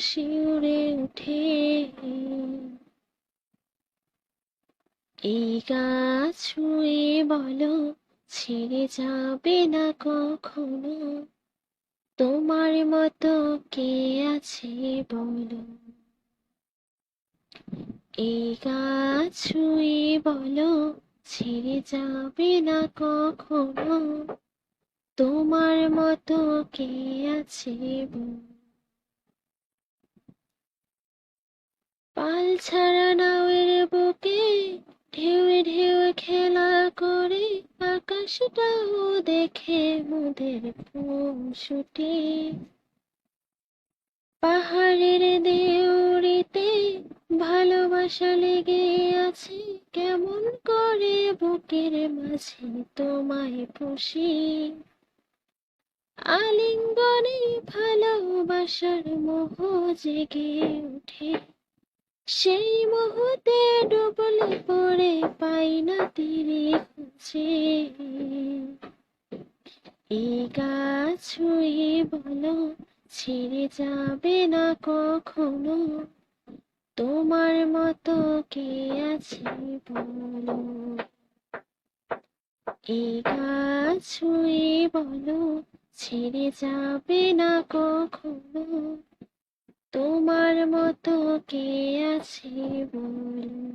শিউরে ওঠে এই গাছ ছুঁয়ে বলো, ছেড়ে যাবে না কখনো? তোমার মতো কে আছে বলো? এই গাছ ছুঁয়ে বলো, ছেড়ে যাবে না কখনো? তোমার মতো কে আছে বলো? ছাড়া নাওয়ের বুকে ঢেউে ঢেউে খেলা করে, আকাশটাও দেখে মোদের পশুটি পাহাড়ের দেউড়িতে ভালোবাসা লেগে আছে, কেমন করে বুকের মাঝে তোমায় পুষি। আলিঙ্গনে ভালোবাসার মোহ জেগে ওঠে সেই মুহূর্তে ডুবলে পড়ে পাই না তীরে খুঁজে এই গাছ ছুঁয়ে বলো, ছেড়ে যাবে না কখনো? তোমার মতো কে আছে বলো? এই গাছ ছুঁয়ে বলো, ছেড়ে যাবে না কখনো? তোমার মতো কে আছে বলো।